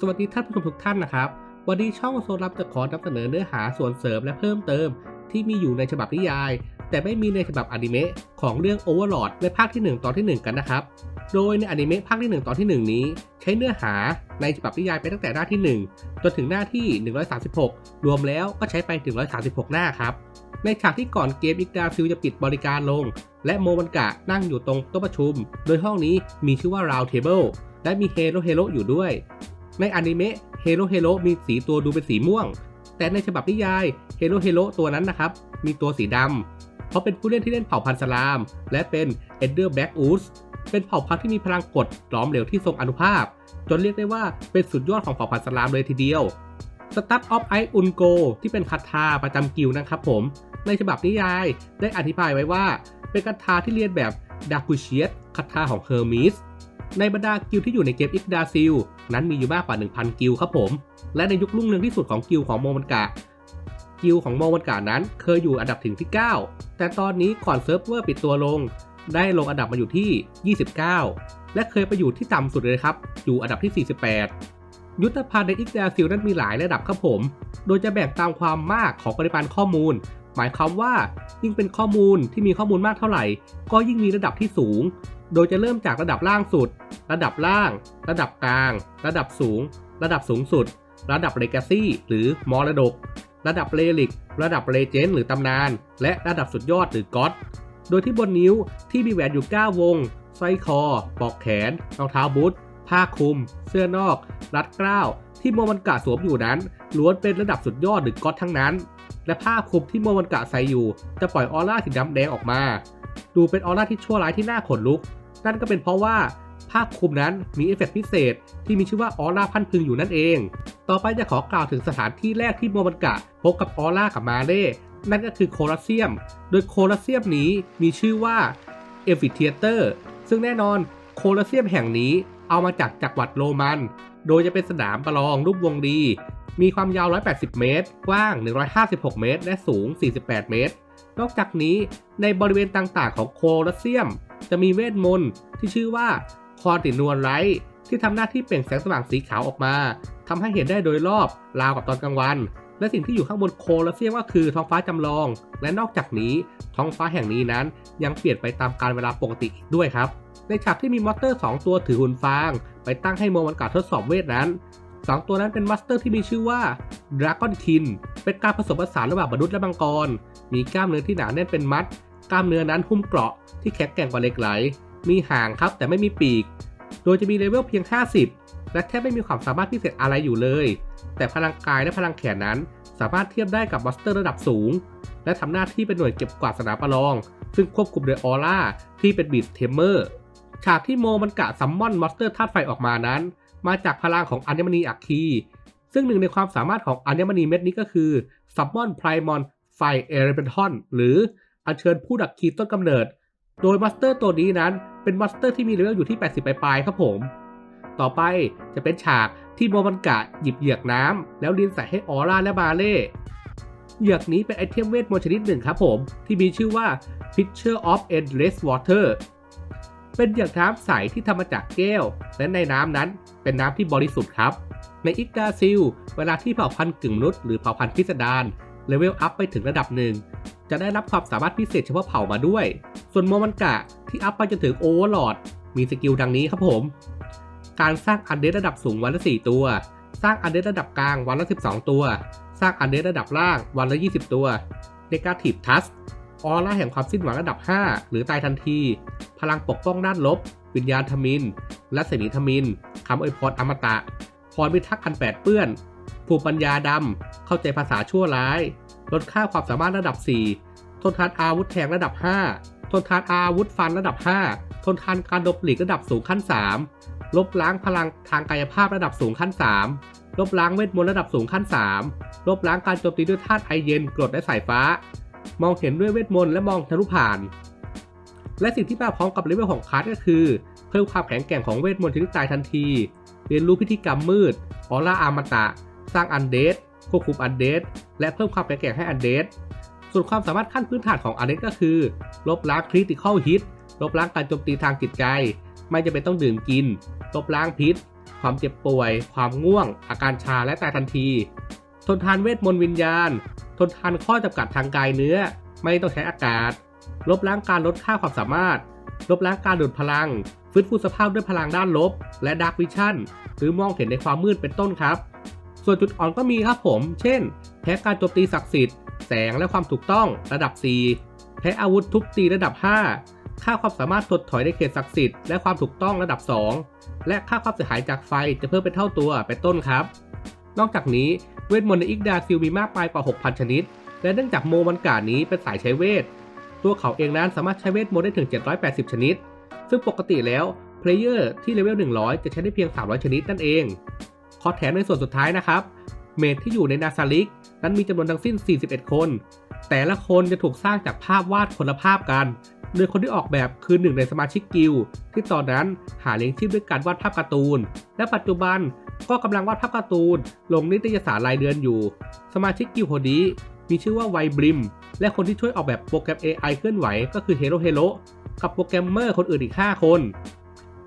สวัสดีท่านผู้ชมทุกท่านนะครับ วันนี้ช่องโซลับจะขอนำเสนอเนื้อหาส่วนเสริมและเพิ่มเติม ที่มีอยู่ในฉบับนิยาย แต่ไม่มีในฉบับอนิเมะของเรื่อง Overlord ในภาคที่ 1 ตอนที่ 1 กันนะครับ โดยในอนิเมะภาคที่ 1 ตอนที่ 1 นี้ ใช้เนื้อหาในฉบับนิยายไปตั้งแต่หน้าที่ 1 จนถึงหน้าที่ 136 รวมแล้วก็ใช้ไปถึง136 หน้าครับในฉากที่ก่อนเกมอิกดาฟิลจะปิดบริการลง และโมบันกะนั่งอยู่ตรงโต๊ะประชุม โดยห้องนี้มีชื่อว่า Round Table และมีเฮโรเฮโรอยู่ด้วย ในอนิเมะเฮโรเฮโรมีสีตัวดูเป็นสีม่วง แต่ในฉบับนิยายเฮโรเฮโรตัวนั้นนะครับ มีตัวสีดำเพราะเป็นผู้เล่นที่เล่นเผ่าพันธุ์สลาม และเป็นเอนเดอร์แบ็กอูสเป็นเผ่าพันธุ์ที่มีพลังกดหลอมเหลวที่ทรงอนุภาพ จนเรียกได้ว่าเป็นสุดยอดของเผ่าพันธุ์สลามเลยทีเดียวสตั๊ดออฟไออุนโกที่เป็นคาถาประจำกิลนะครับผม ในฉบับนิยายได้อธิบายไว้ว่า เป็นคาถาที่เรียนแบบดาคูเชียสคาถาของเฮอร์มิส ในบรรดากิลที่อยู่ในเกมอิกดาซิลนั้นมีอยู่มากกว่า 1,000 กิลครับผม และในยุครุ่งเรืองที่สุดของกิลของโมมันกะกิลของโมมันกะนั้นเคยอยู่อันดับถึงที่ 9 แต่ตอนนี้ก่อนเซิร์ฟเวอร์ปิดตัวลง ได้ลงอันดับมาอยู่ที่ 29 และเคยไปอยู่ที่ต่ำสุดเลยครับ อยู่อันดับที่ 48 ยุทธภัณฑ์ในอิกดาซิลนั้นมีหลายระดับครับผม โดยจะแบ่งตามความมากของปริมาณข้อมูล หมายความว่ายิ่งเป็นข้อมูลที่มีข้อมูลมากเท่าไหร่ ก็ยิ่งมีระดับที่สูง โดยจะเริ่มจากระดับล่างสุด ระดับล่าง ระดับกลาง ระดับสูง ระดับสูงสุด ระดับเลกาซี่หรือมรดก ระดับเลลิก ระดับเลเจนด์หรือตำนาน และระดับสุดยอดหรือก็อดโดยที่บนนิ้วที่มีแหวนอยู่ 9 วงสร้อยคอปลอกแขน รองเท้าบูท ผ้าคลุม เสื้อนอก รัดเกล้า ที่โมมันกะสวมอยู่นั้น ล้วนเป็นระดับสุดยอดหรือก็อดทั้งนั้น และผ้าคลุมที่โมมันกะใส่อยู่ จะปล่อยออร่าสีดำแดงออกมา ดูเป็นออร่าที่ชั่วร้ายที่น่าขนลุก นั่นก็เป็นเพราะว่าผ้าคลุมนั้นมีเอฟเฟกต์พิเศษ ที่มีชื่อว่าออร่าพันพึงอยู่นั่นเอง ต่อไปจะขอกล่าวถึงสถานที่แรกที่โมมันกะพบกับออร่ากับมาเล่นั่นก็คือโคลอสเซียม โดยโคลอสเซียมนี้มีชื่อว่าเอฟิเทเตอร์ซึ่งแน่นอนโคลอสเซียมแห่งนี้เอามาจากจักรวรรดิโรมัน โดยจะเป็นสนามประลองรูปวงรีมีความยาว 180 เมตร กว้าง 156 เมตร และสูง 48 เมตร นอกจากนี้ในบริเวณต่างๆ ของโคลอสเซียม จะมีเวทมนต์ที่ชื่อว่าคอตินวลไลท์ที่ทำหน้าที่เปล่งแสงสว่างสีขาวออกมาทำให้เห็นได้โดยรอบราวกับตอนกลางวัน และสิ่งที่อยู่ข้างบนโคลอสเซียมก็คือท้องฟ้าจำลอง และนอกจากนี้ท้องฟ้าแห่งนี้นั้น ยังเปลี่ยนไปตามการเวลาปกติอีกด้วยครับ ในฉากที่มีมอเตอร์ 2 ตัวถือหุ่นฟาง ไปตั้งให้โมมันกาทดสอบเวทนั้น 2 ตัวนั้นเป็นมัสเตอร์ที่มีชื่อว่า Dragon Kin เป็นการผสมผสานระหว่างมนุษย์และมังกร มีกล้ามเนื้อที่หนาแน่นเป็นมัด กล้ามเนื้อนั้นหุ้มเกราะที่แข็งแกร่งกว่าเหล็กไหล มีหางครับแต่ไม่มีปีก โดยจะมีเลเวลเพียง 50 และแทบไม่มีความสามารถพิเศษอะไรอยู่เลย แต่พลังกายและพลังแขนนั้น สามารถเทียบได้กับมอสเตอร์ระดับสูง และทำหน้าที่เป็นหน่วยเก็บกวาดสนามประลอง ซึ่งควบคุมโดยออร่าที่เป็นบีสเทมเมอร์ ฉากที่โมมันกะซัมมอนมอนสเตอร์ธาตุไฟออกมานั้น มาจากพลังของอัญมณีอัคคี ซึ่งหนึ่งในความสามารถของอัญมณีเม็ดนี้ก็คือซัมมอนไพรมอนไฟเอเรเบนทอนหรืออัญเชิญผู้ดักคีต้นกำเนิด โดยมาสเตอร์ตัวนี้นั้นเป็นมาสเตอร์ที่มีเลเวลอยู่ที่ 80 ปลายๆครับผม ต่อไปจะเป็นฉากที่โมมันกะหยิบเหยือกน้ำแล้วลินใส่ให้ออร่าและบาเล่เหยือกนี้เป็นไอเทมเวทมนต์ชนิดหนึ่งครับผม ที่มีชื่อว่า Pitcher of Endless Water เป็นเหยือกน้ำใสที่ทำมาจากแก้ว และในน้ำนั้นเป็นน้ำที่บริสุทธิ์ครับ ในอิกดาซิล เวลาที่เผ่าพันธุ์กึ่งมนุษย์หรือเผ่าพันธุ์พิสดารเลเวลอัพไปถึงระดับหนึ่ง จะได้รับความสามารถพิเศษเฉพาะเผ่ามาด้วย ส่วนโมมันกะที่อัพไปจนถึงโอเวอร์ลอดมีสกิลดังนี้ครับผม การสร้างอันเดสระดับสูงวันละ 4 ตัว สร้างอันเดสระดับกลางวันละ 12 ตัว สร้างอันเดสระดับล่างวันละ 20 ตัว Negative Touch ออร่าแห่งความสิ้นหวังระดับ 5 หรือตายทันที พลังปกป้องด้านลบ วิญญาณทมิน และเสนีทมินคำอวยพรอมตะ พรพิทักษ์อันแปดเปื้อน ภูมิปัญญาดำ เข้าใจภาษาชั่วร้าย ลดค่าความสามารถระดับ 4 ทนทานอาวุธแทงระดับ 5 ทนทานอาวุธฟันระดับ 5 ทนทานการดบหลีกระดับสูงขั้น 3 ลบล้างพลังทางกายภาพระดับสูงขั้น 3 ลบล้างเวทมนต์ระดับสูงขั้น 3 ลบล้างการโจมตีด้วยธาตุไอเย็นกรดและสายฟ้า มองเห็นด้วยเวทมนต์และมองทะลุผ่าน และสิ่งที่มาพร้อมกับเลเวลของคาร์ดก็คือ เพิ่มความแข็งแกร่งของเวทมนต์ชนิดตายทันที เรียนรู้พิธีกรรมมืดออร่าอามตะ สร้างอันเดดควบคุมอันเดดและเพิ่มความแข็งแกร่งให้อันเดดส่วนความสามารถขั้นพื้นฐานของอันเดดก็คือ ลบล้างคริติคอลฮิตลบล้างการโจมตีทางจิตใจ ไม่จำเป็นต้องดื่มกิน ลบล้างพิษ ความเจ็บป่วย ความง่วง อาการชาและตายทันที ทนทานเวทมนต์วิญญาณ ทนทานข้อจำกัดทางกายเนื้อ ไม่ต้องใช้อากาศ ลบล้างการลดค่าความสามารถ ลบล้างการดูดพลัง ฟื้นฟูสภาพด้วยพลังด้านลบ และดาร์กวิชั่นหรือมองเห็นในความมืดเป็นต้นครับ ส่วนจุดอ่อนก็มีครับผม เช่น แพ้การโจมตีศักดิ์สิทธิ์ แสงและความถูกต้องระดับ 4 แพ้อาวุธทุบตีระดับ 5 ค่าความสามารถถดถอยในเขตศักดิ์สิทธิ์และความถูกต้องระดับ 2 และค่าความเสียหายจากไฟจะเพิ่มเป็นเท่าตัวเป็นต้นครับ นอกจากนี้ เวทมนต์ในอิกดาซิลมีมากมายกว่า 6,000 ชนิด และเนื่องจากโมมันการนี้เป็นสายใช้เวท ตัวเขาเองนั้นสามารถใช้เวทมนต์ได้ถึง 780 ชนิด ซึ่งปกติแล้วเพลเยอร์ที่เลเวล 100 จะใช้ได้เพียง 300 ชนิดนั่นเอง ขอแถมในส่วนสุดท้ายนะครับ เมดที่อยู่ในนาซาลิก นั้นมีจำนวนทั้งสิ้น 41 คน แต่ละคนจะถูกสร้างจากภาพวาดคนละภาพกัน โดยคนที่ออกแบบคือหนึ่งในสมาชิกกิลด์ที่ตอนนั้นหาเลี้ยงชีพด้วยการวาดภาพการ์ตูน และปัจจุบัน ก็กำลังวาดภาพการ์ตูน ลงนิตยสารรายเดือนอยู่ สมาชิกกิลด์คนนี้มีชื่อว่าไวบริม และคนที่ช่วยออกแบบโปรแกรม AI เคลื่อนไหวก็คือเฮโรเฮโ o กับโปรแกรมเมอร์คนอื่นอีก 5 คน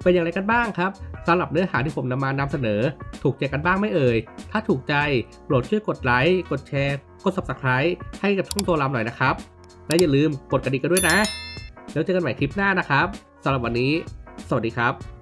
เป็นอย่างไรกันบ้างครับสำหรับเนื้อหาที่ผมนำมานำเสนอ ถูกใจกันบ้างไม่เอ่ย ถ้าถูกใจโปรดช่วยกดไลค์ กดแชร์ กด Subscribe ให้กับช่องตัวรำหน่อยนะครับ และอย่าลืมกดกระดิ่งกันด้วยนะ แล้วเจอกันใหม่คลิปหน้านะครับสำหรับวันนี้ สวัสดีครับ